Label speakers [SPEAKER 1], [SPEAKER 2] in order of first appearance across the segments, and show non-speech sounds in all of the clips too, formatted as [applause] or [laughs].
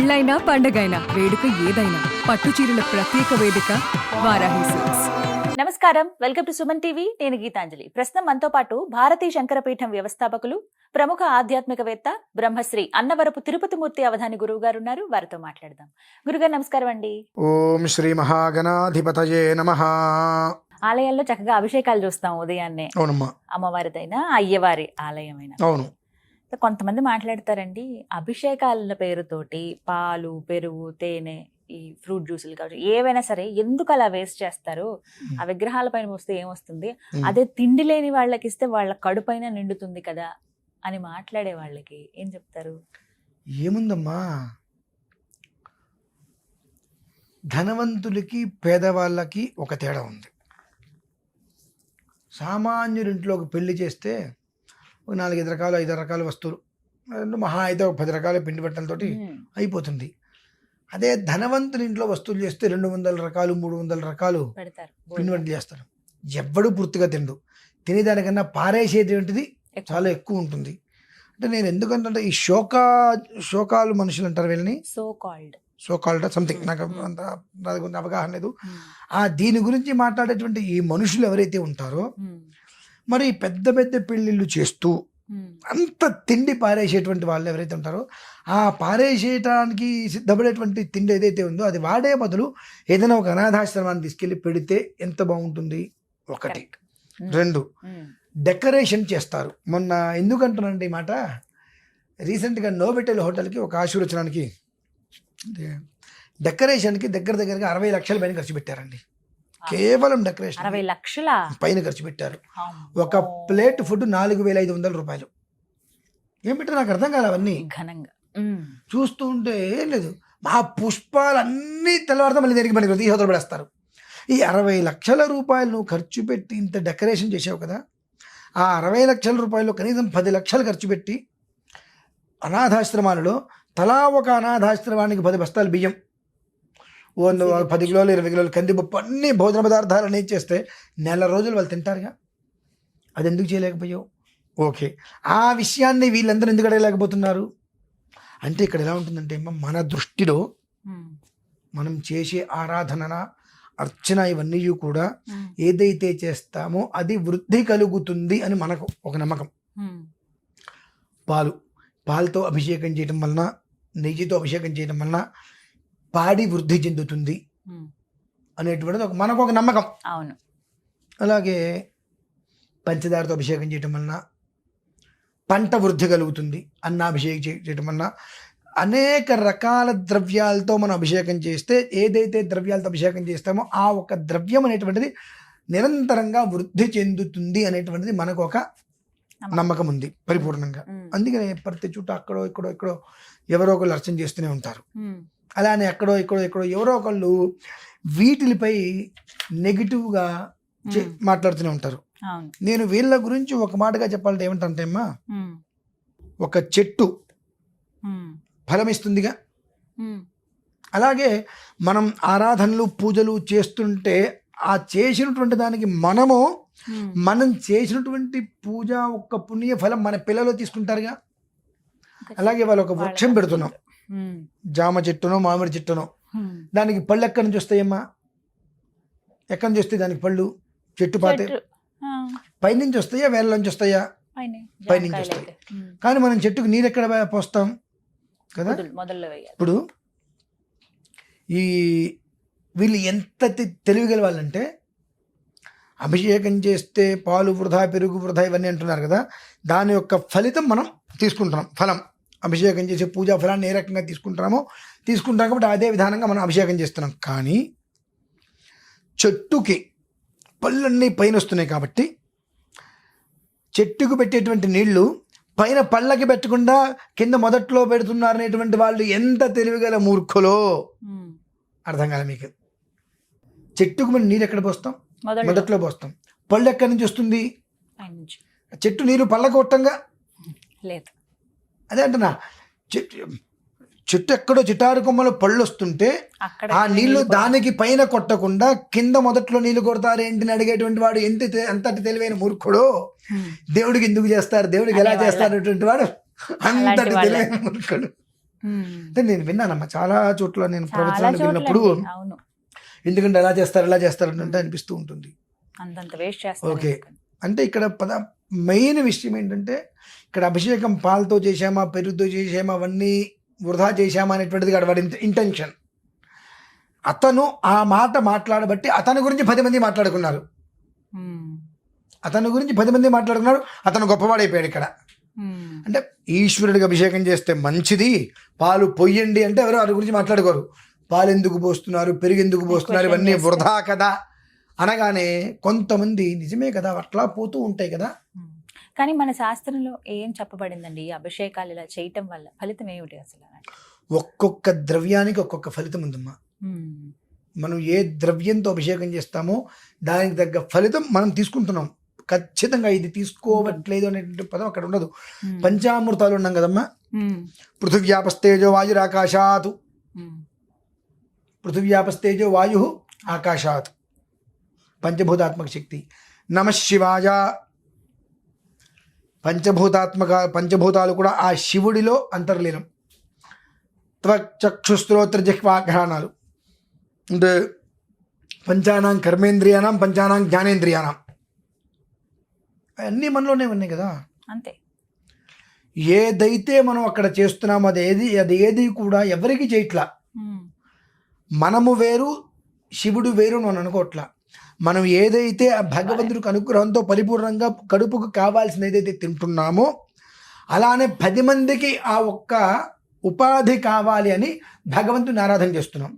[SPEAKER 1] పెళ్ళైనా పండగైనా వేడుక ఏదైనా పట్టు చీరల ప్రత్యేక వేదిక వారాహి సిల్క్స్.
[SPEAKER 2] నమస్కారం. Welcome to Suman TV. నేను గీతాంజలి. ప్రస్తుతం మనతో పాటు భారతీయ శంకరపీఠం వ్యవస్థాపకులు ప్రముఖ ఆధ్యాత్మికవేత్త బ్రహ్మశ్రీ అన్నవరపు తిరుపతి మూర్తి అవధాని గురువు గారు ఉన్నారు. వారితో మాట్లాడదాం. గురుగారు నమస్కారం అండి.
[SPEAKER 3] ఓం శ్రీ మహాగణాధిపతయే నమ.
[SPEAKER 2] ఆలయాల్లో చక్కగా అభిషేకాలు చూస్తాం ఉదయాన్నే.
[SPEAKER 3] అవునమ్మా.
[SPEAKER 2] అమ్మవారిదైనా అయ్యవారి ఆలయమైనా.
[SPEAKER 3] అవును.
[SPEAKER 2] కొంతమంది మాట్లాడతారండి అభిషేకాల పేరుతోటి పాలు పెరుగు తేనె ఈ ఫ్రూట్ జ్యూసులు కావచ్చు ఏవైనా సరే ఎందుకు అలా వేస్ట్ చేస్తారు ఆ విగ్రహాల పైన పోస్తే ఏమొస్తుంది. అదే తిండి లేని వాళ్ళకి ఇస్తే వాళ్ళ కడుపైన నిండుతుంది కదా అని మాట్లాడే వాళ్ళకి ఏం చెప్తారు?
[SPEAKER 3] ఏముందమ్మా? ధనవంతులకి పేదవాళ్ళకి ఒక తేడా ఉంది. సామాన్యుడింట్లోకి పెళ్ళి చేస్తే ఒక నాలుగైదు రకాలు ఐదు రకాల వస్తువులు. రెండు మహా అయితే ఒక పది రకాల పిండి బట్టలతోటి అయిపోతుంది. అదే ధనవంతుని ఇంట్లో వస్తువులు చేస్తే రెండు వందల రకాలు మూడు వందల రకాలు
[SPEAKER 2] పెడతారు.
[SPEAKER 3] పిండి వంటలు చేస్తారు. ఎవ్వడు పూర్తిగా తిండు తినేదానికన్నా పారేసేది ఏంటిది. చాలా ఎక్కువ ఉంటుంది. అంటే నేను ఎందుకంటే ఈ శోక శోకాలు మనుషులు అంటారు వీళ్ళని?
[SPEAKER 2] So called.
[SPEAKER 3] శోకాలు సంథింగ్. నాకు అంత నాకు అవగాహన లేదు. ఆ దీని గురించి మాట్లాడేటువంటి ఈ మనుషులు ఎవరైతే ఉంటారో మరి పెద్ద పెద్ద పెళ్ళిళ్ళు చేస్తూ అంత తిండి పారేసేటువంటి వాళ్ళు ఎవరైతే ఉంటారో ఆ పారేసేయటానికి సిద్ధపడేటువంటి తిండి ఏదైతే ఉందో అది వాడే బదులు ఏదైనా ఒక అనాథాశ్రమాన్ని తీసుకెళ్ళి పెడితే ఎంత బాగుంటుంది? ఒకటి. రెండు. డెకరేషన్ చేస్తారు. మొన్న ఎందుకంటున్నానండి ఈ మాట? రీసెంట్గా నోబెటెల్ హోటల్కి ఒక ఆశీర్వచనానికి డెకరేషన్కి దగ్గర దగ్గరగా అరవై లక్షల పైన ఖర్చు పెట్టారండి. కేవలం డెకరేషన్
[SPEAKER 2] అరవై లక్షల
[SPEAKER 3] పైన ఖర్చు పెట్టారు. ఒక ప్లేట్ ఫుడ్ నాలుగు వేల ఐదు వందల రూపాయలు. ఏం పెట్టారు నాకు అర్థం కాదు అవన్నీ.
[SPEAKER 2] ఘనంగా.
[SPEAKER 3] చూస్తూ ఉంటే ఏం లేదు. మా పుష్పాలన్నీ తెల్లవారితే మళ్ళీ దేనికి మనకి తీసి పడేస్తారు. ఈ అరవై లక్షల రూపాయలు నువ్వు ఖర్చు పెట్టి ఇంత డెకరేషన్ చేసావు కదా ఆ అరవై లక్షల రూపాయలు కనీసం పది లక్షలు ఖర్చు పెట్టి అనాథాశ్రమాలలో తలా ఒక అనాథాశ్రమానికి పది బస్తాలు బియ్యం ఓ వంద పది కిలోలు ఇరవై కిలోలు కందిపప్పు అన్ని భోజన పదార్థాలు అన్నీ చేస్తే నెల రోజులు వాళ్ళు తింటారుగా. అది ఎందుకు చేయలేకపోయావు? ఓకే. ఆ విషయాన్ని వీళ్ళందరూ ఎందుకు అడగలేకపోతున్నారు? అంటే ఇక్కడ ఎలా ఉంటుందంటే మన దృష్టిలో మనం చేసే ఆరాధన అర్చన ఇవన్నీ కూడా ఏదైతే చేస్తామో అది వృద్ధి కలుగుతుంది అని మనకు ఒక నమ్మకం. పాలు. పాలతో అభిషేకం చేయడం వలన నెయ్యితో అభిషేకం చేయడం వలన పాడి వృద్ధి చెందుతుంది. అనేటువంటిది ఒక మనకు ఒక నమ్మకం.
[SPEAKER 2] అవును.
[SPEAKER 3] అలాగే పంచదారతో అభిషేకం చేయటం వలన పంట వృద్ధి కలుగుతుంది అన్నాభిషేకం చేయటం వలన అనేక రకాల ద్రవ్యాలతో మనం అభిషేకం చేస్తే ఏదైతే ద్రవ్యాలతో అభిషేకం చేస్తామో ఆ ఒక ద్రవ్యం అనేటువంటిది నిరంతరంగా వృద్ధి చెందుతుంది అనేటువంటిది మనకు ఒక నమ్మకం. ఉంది పరిపూర్ణంగా. అందుకనే ప్రతి చుట్టూ అక్కడో ఇక్కడో ఇక్కడో ఎవరో ఒకళ్ళు అర్చన చేస్తూనే ఉంటారు. అలానే ఎక్కడో ఇక్కడో ఎక్కడో ఎవరో ఒకళ్ళు వీటిపై నెగిటివ్గా మాట్లాడుతూనే ఉంటారు. నేను వీళ్ళ గురించి ఒక మాటగా చెప్పాలంటే ఏమంటే అమ్మా ఒక చెట్టు ఫలమిస్తుందిగా. అలాగే మనం ఆరాధనలు పూజలు చేస్తుంటే ఆ చేసినటువంటి దానికి మనము. మనం చేసినటువంటి పూజ ఒక్క పుణ్య ఫలం మన పిల్లలు తీసుకుంటారుగా. అలాగే వాళ్ళు ఒక వృక్షం పెడుతున్నాం. జామ చెట్టునో మామిడి చెట్టునో. దానికి పళ్ళు ఎక్కడి నుంచి వస్తాయమ్మా? ఎక్కడి నుంచి వస్తాయి దానికి పళ్ళు? చెట్టు పాతే పైనుంచి వస్తాయా వేళ్ళ నుంచి వస్తాయా?
[SPEAKER 2] పైనే,
[SPEAKER 3] పైనుంచి వస్తాయి. కానీ మనం చెట్టుకు నీరు ఎక్కడ పోస్తాం? కదా? ఇప్పుడు ఈ వీళ్ళు ఎంత తెలివిగల వాళ్ళంటే అభిషేకం చేస్తే పాలు వృధా పెరుగు వృధా ఇవన్నీ అంటున్నారు కదా. దాని యొక్క ఫలితం మనం తీసుకుంటున్నాం. ఫలం. అభిషేకం చేసే పూజా ఫలాన్ని ఏ రకంగా తీసుకుంటున్నామో తీసుకుంటాం కాబట్టి అదే విధానంగా మనం అభిషేకం చేస్తున్నాం. కానీ చెట్టుకి పళ్ళన్నీ పైన వస్తున్నాయి కాబట్టి చెట్టుకు పెట్టేటువంటి నీళ్ళు పైన పళ్ళకి పెట్టకుండా కింద మొదట్లో పెడుతున్నారు అనేటువంటి వాళ్ళు ఎంత తెలివిగల మూర్ఖులో? అర్థం కాలే మీకు. చెట్టుకు మనం నీరు ఎక్కడ పోస్తాం? మొదట్లో. పోస్తాం. పళ్ళు ఎక్కడి నుంచి వస్తుంది? చెట్టు నీరు పళ్ళకు కొట్టంగా
[SPEAKER 2] లేదు.
[SPEAKER 3] అదే అంటున్నా చెట్టు ఎక్కడో చిటారు కొమ్మలో పళ్ళు వస్తుంటే ఆ నీళ్ళు దానికి పైన కొట్టకుండా కింద మొదట్లో నీళ్ళు కొడతారు ఏంటిని అడిగేటువంటి వాడు ఎంత ఎంతటి తెలివైన మూర్ఖుడో? దేవుడికి ఎందుకు చేస్తారు? దేవుడికి ఎలా. చేస్తారు అనేటువంటి వాడు? అంతటి. తెలివైన మూర్ఖుడు. అంటే నేను విన్నానమ్మా చాలా చోట్ల నేను ప్రవచనాలు విన్నప్పుడు ఎందుకంటే ఎలా చేస్తారు ఎలా చేస్తారు అంటే అనిపిస్తూ ఉంటుంది. ఓకే. అంటే ఇక్కడ పద మెయిన్ విషయం ఏంటంటే ఇక్కడ అభిషేకం పాలతో చేసామా పెరుగుతో చేసామా అవన్నీ వృధా చేశామా అనేటువంటిది కాదు. వాడి ఇంటెన్షన్. అతను ఆ మాట మాట్లాడబట్టి అతని గురించి పది మంది మాట్లాడుకున్నారు. అతని గురించి పది మంది మాట్లాడుకున్నారు. అతను గొప్పవాడైపోయాడు ఇక్కడ. అంటే ఈశ్వరుడికి అభిషేకం చేస్తే మంచిది. పాలు పొయ్యండి అంటే ఎవరు వారి గురించి మాట్లాడుకోరు. పాలు ఎందుకు పోస్తున్నారు పెరుగు ఎందుకు పోస్తున్నారు ఇవన్నీ. వృధా కదా. అనగానే కొంతమంది నిజమే కదా అట్లా పోతూ ఉంటాయి కదా.
[SPEAKER 2] కానీ మన శాస్త్రంలో ఏం చెప్పబడిందండి అభిషేకాలు ఇలా చేయటం వల్ల ఫలితం ఏమిటి అసలు
[SPEAKER 3] ఒక్కొక్క ద్రవ్యానికి ఒక్కొక్క ఫలితం ఉందమ్మా. మనం ఏ ద్రవ్యంతో అభిషేకం చేస్తామో దానికి తగ్గ ఫలితం మనం తీసుకుంటున్నాం ఖచ్చితంగా ఇది తీసుకోవట్లేదు అనేటువంటి పదం అక్కడ ఉండదు. పంచామృతాలు ఉన్నాం కదమ్మా. పృథివ్యాపస్తేజో వాయురాకాశాత్. పృథివ్యాపస్తేజో వాయు ఆకాశాత్ పంచభూతాత్మక శక్తి. నమ శివాయ. పంచభూతాత్మక పంచభూతాలు కూడా ఆ శివుడిలో అంతర్లీనం. త్వచక్షుస్త్రోత్ర జిహ్వాఘ్రాణాలు అంటే పంచానాం కర్మేంద్రియానాం పంచానాం జ్ఞానేంద్రియానాం. అవన్నీ మనలోనే ఉన్నాయి కదా.
[SPEAKER 2] అంతే.
[SPEAKER 3] ఏదైతే మనం అక్కడ చేస్తున్నామో అది ఏది అది ఏది కూడా ఎవరికి చేయట్లా. మనము వేరు శివుడు వేరు అని అనుకోవట్లా మనం ఏదైతే ఆ భగవంతుడికి అనుగ్రహంతో పరిపూర్ణంగా కడుపుకు కావాల్సిన ఏదైతే తింటున్నామో అలానే పది మందికి ఆ ఒక్క ఉపాధి కావాలి అని భగవంతుని ఆరాధన చేస్తున్నాం.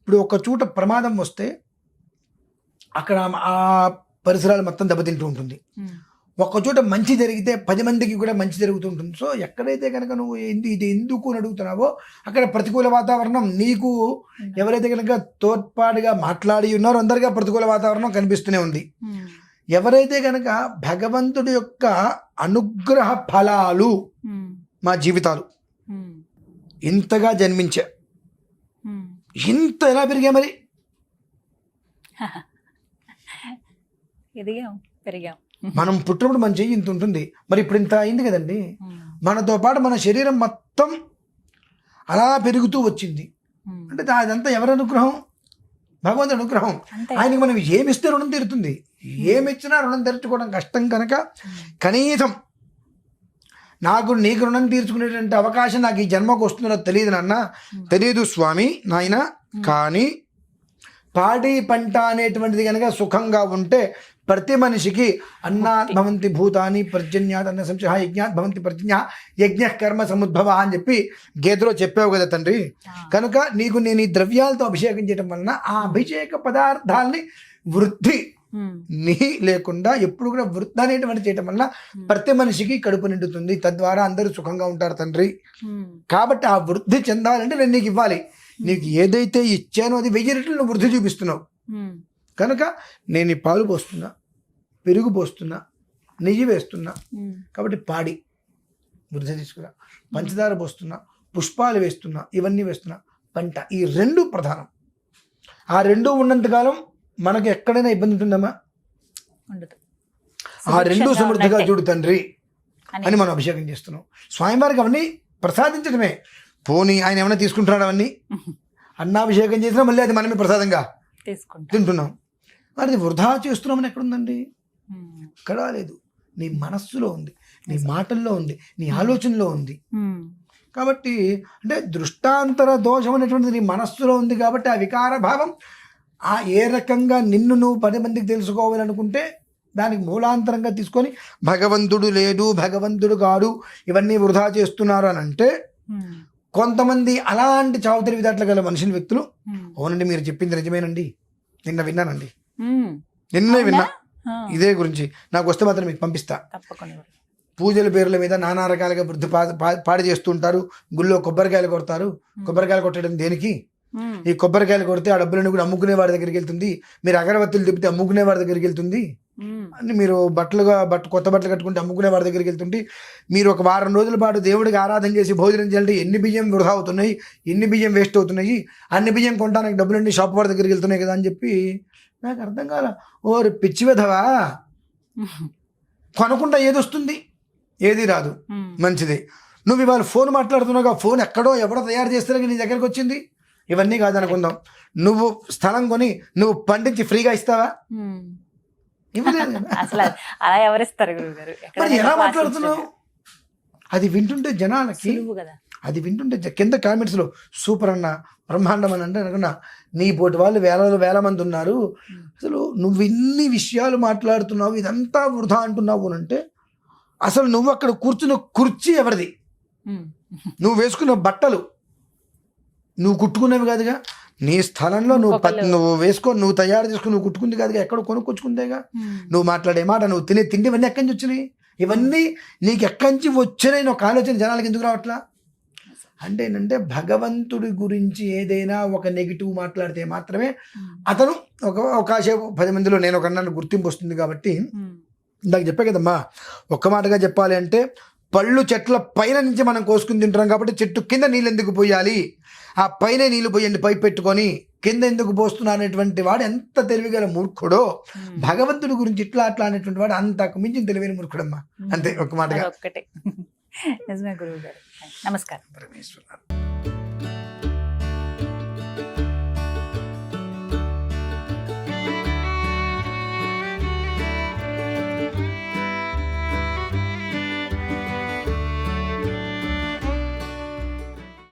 [SPEAKER 3] ఇప్పుడు ఒక చోట ప్రమాదం వస్తే అక్కడ ఆ పరిసరాలు మొత్తం దెబ్బతింటూ ఉంటుంది.
[SPEAKER 2] ఉమ్.
[SPEAKER 3] ఒక్క చోట మంచి జరిగితే పది మందికి కూడా మంచి జరుగుతుంటుంది సో ఎక్కడైతే కనుక నువ్వు ఎందు ఇది ఎందుకు అని అడుగుతున్నావో అక్కడ ప్రతికూల వాతావరణం నీకు ఎవరైతే కనుక తోడ్పాటుగా మాట్లాడి ఉన్నారో అందరిగా ప్రతికూల వాతావరణం కనిపిస్తూనే ఉంది. ఎవరైతే కనుక భగవంతుడి యొక్క అనుగ్రహ ఫలాలు. మా జీవితాలు. ఇంతగా జన్మించా. ఇంత ఎలా పెరిగా మరి
[SPEAKER 2] ఎదిగాం [laughs] పెరిగాం
[SPEAKER 3] మనం పుట్టినప్పుడు మన చెయ్యి ఇంత ఉంటుంది. మరి ఇప్పుడు ఇంత అయింది కదండి. మనతో పాటు మన శరీరం మొత్తం అలా పెరుగుతూ వచ్చింది. అంటే అదంతా ఎవరి అనుగ్రహం? భగవంతుడి అనుగ్రహం. ఆయనకి మనం ఏమిస్తే రుణం తీరుతుంది. ఏమిచ్చినా రుణం తీర్చుకోవడం కష్టం కనుక కనీసం నాకు నీకు రుణం తీర్చుకునేటువంటి అవకాశం నాకు ఈ జన్మకు వస్తుందో తెలియదు నాన్న. తెలియదు స్వామి నాయన. కానీ పాడి పంట అనేటువంటిది కనుక సుఖంగా ఉంటే ప్రతి మనిషికి అన్నాత్ భవంతి భూతాని పర్జన్యాత్ అన్న సంశయ యజ్ఞాత్ భవంతి పర్జన్య యజ్ఞ కర్మ సముద్భవ అని చెప్పి గీతలో చెప్పావు కదా తండ్రి. కనుక నీకు నేను ఈ ద్రవ్యాలతో అభిషేకం చేయడం వలన ఆ అభిషేక పదార్థాల్ని వృద్ధి. నీ లేకుండా ఎప్పుడు కూడా వృద్ధి అనేటువంటి చేయడం వలన ప్రతి మనిషికి కడుపు నిండుతుంది. తద్వారా అందరూ సుఖంగా ఉంటారు తండ్రి. కాబట్టి ఆ వృద్ధి చెందాలంటే నేను నీకు ఇవ్వాలి. నీకు ఏదైతే ఇచ్చానో అది వెయ్యి రెట్లు వృద్ధి చూపిస్తున్నావు. కనుక నేను ఈ పాలు పోస్తున్నా. పెరుగు పోస్తున్నా నెయ్యి వేస్తున్నా. కాబట్టి పాడి వృద్ధి తీసుకురా. పంచదార పోస్తున్నా పుష్పాలు వేస్తున్నా ఇవన్నీ వేస్తున్నా పంట. ఈ రెండు ప్రధానం. ఆ రెండు ఉన్నంతకాలం మనకు ఎక్కడైనా ఇబ్బంది ఉంటుందమ్మా?
[SPEAKER 2] ఉండదు.
[SPEAKER 3] ఆ రెండు సమృద్ధిగా చూడు తండ్రి
[SPEAKER 2] అని.
[SPEAKER 3] మనం అభిషేకం చేస్తున్నాం. స్వామివారికి అవన్నీ ప్రసాదించడమే పోనీ ఆయన ఏమైనా తీసుకుంటున్నాడు అవన్నీ? అన్నాభిషేకం చేసినా మళ్ళీ అది మనమే ప్రసాదంగా తింటున్నాం. మరి అది వృధా చేస్తున్నామని ఎక్కడుందండి. ఎక్కడా లేదు నీ మనస్సులో ఉంది నీ మాటల్లో ఉంది నీ ఆలోచనలో ఉంది. కాబట్టి అంటే దృష్టాంతర దోషం అనేటువంటిది నీ మనస్సులో ఉంది కాబట్టి ఆ వికార భావం ఆ ఏ రకంగా నిన్ను నువ్వు పది మందికి తెలుసుకోవాలనుకుంటే దానికి మూలాంతరంగా తీసుకొని భగవంతుడు లేడు భగవంతుడు కాడు ఇవన్నీ వృధా చేస్తున్నారు అని అంటే. కొంతమంది అలాంటి చావు తెలివితేటలు గల మనుషుల వ్యక్తులు. అవునండి మీరు చెప్పింది నిజమేనండి నిన్న విన్నానండి. నిన్నే విన్నా. ఇదే గురించి. నాకు వస్తే మాత్రం మీకు పంపిస్తా. పూజల పేర్ల మీద నానా రకాలుగా వృద్ధి పాడు చేస్తుంటారు గుళ్ళో కొబ్బరికాయలు కొడతారు. కొబ్బరికాయలు కొట్టడం దేనికి. ఈ కొబ్బరికాయలు కొడితే ఆ డబ్బులను కూడా అమ్ముకునే వాడి దగ్గరికి వెళ్తుంది. మీరు అగరబత్తులు తిప్పితే అమ్ముకునే వాడి దగ్గరికి వెళ్తుంది. అని మీరు బట్టలుగా బట్ట కొత్త బట్టలు కట్టుకుంటే అమ్ముకునే వాడి దగ్గరికి వెళ్తుంది మీరు ఒక వారం రోజుల పాటు దేవుడికి ఆరాధన చేసి భోజనం చేయాలంటే ఎన్ని బియ్యం వృధా అవుతున్నాయి? ఎన్ని బియ్యం వేస్ట్ అవుతున్నాయి? అన్ని బియ్యం కొనడానికి డబ్బులన్నీ షాప్ వాడి దగ్గరికి వెళ్తున్నాయి కదా అని చెప్పి నాకు అర్థం కాల. ఓరి పిచ్చి విధవా. కొనకుండా ఏది వస్తుంది? ఏది రాదు. మంచిది. నువ్వు ఇవాళ ఫోన్ మాట్లాడుతున్నావు ఫోన్ ఎక్కడో ఎవడో తయారు చేస్తే నీ దగ్గరకు వచ్చింది? ఇవన్నీ కాదనుకుందాం. నువ్వు స్థలం కొని నువ్వు పండించి ఫ్రీగా ఇస్తావా.
[SPEAKER 2] అసలు అలా ఎవరిస్తారు
[SPEAKER 3] మరి ఎలా మాట్లాడుతున్నావు? అది వింటుంటే జనాలకి
[SPEAKER 2] కదా.
[SPEAKER 3] అది వింటుంటే కింద కామెంట్స్లో సూపర్ అన్న బ్రహ్మాండం అని అంటే అనుకున్నా నీ పోటీ వాళ్ళు వేల వేల మంది ఉన్నారు. అసలు నువ్వు ఇన్ని విషయాలు మాట్లాడుతున్నావు ఇదంతా వృధా అంటున్నావు అని అంటే అసలు నువ్వు అక్కడ కూర్చున్న కుర్చీ ఎవరిది. నువ్వు వేసుకున్న బట్టలు. నువ్వు కుట్టుకునేవి కాదుగా. నీ స్థలంలో నువ్వు నువ్వు వేసుకో నువ్వు తయారు చేసుకుని నువ్వు కుట్టుకుంది కాదుగా. ఎక్కడ కొనుక్కొచ్చుకుందేగా. నువ్వు మాట్లాడే మాట నువ్వు తినే తిండి ఇవన్నీ ఎక్కడి నుంచి వచ్చినాయి? ఇవన్నీ నీకు ఎక్కడి నుంచి వచ్చినాయి? ఒక ఆలోచన జనాలకు ఎందుకు రావట్లా? అంటే ఏంటంటే భగవంతుడి గురించి ఏదైనా ఒక నెగిటివ్ మాట్లాడితే మాత్రమే. అతను ఒక కాసేపు పది మందిలో నేను ఒక నన్ను గుర్తింపు వస్తుంది కాబట్టి. ఇందాక చెప్పే కదమ్మా ఒక్క మాటగా చెప్పాలి అంటే పళ్ళు చెట్ల పైన నుంచి మనం కోసుకుని తింటున్నాం కాబట్టి చెట్టు కింద నీళ్ళు ఎందుకు పోయాలి ఆ పైన నీళ్ళు పోయండి పైప్ పెట్టుకొని కింద ఎందుకు పోస్తున్నా అనేటువంటి వాడు ఎంత తెలివిగల మూర్ఖుడో. భగవంతుడి గురించి ఇట్లా అట్లా అనేటువంటి వాడు అంతకు మించిన తెలివైన మూర్ఖుడమ్మా అంతే ఒక మాటగా
[SPEAKER 2] నిజమే గురువు గారు. నమస్కారం.
[SPEAKER 3] పరమేశ్వర.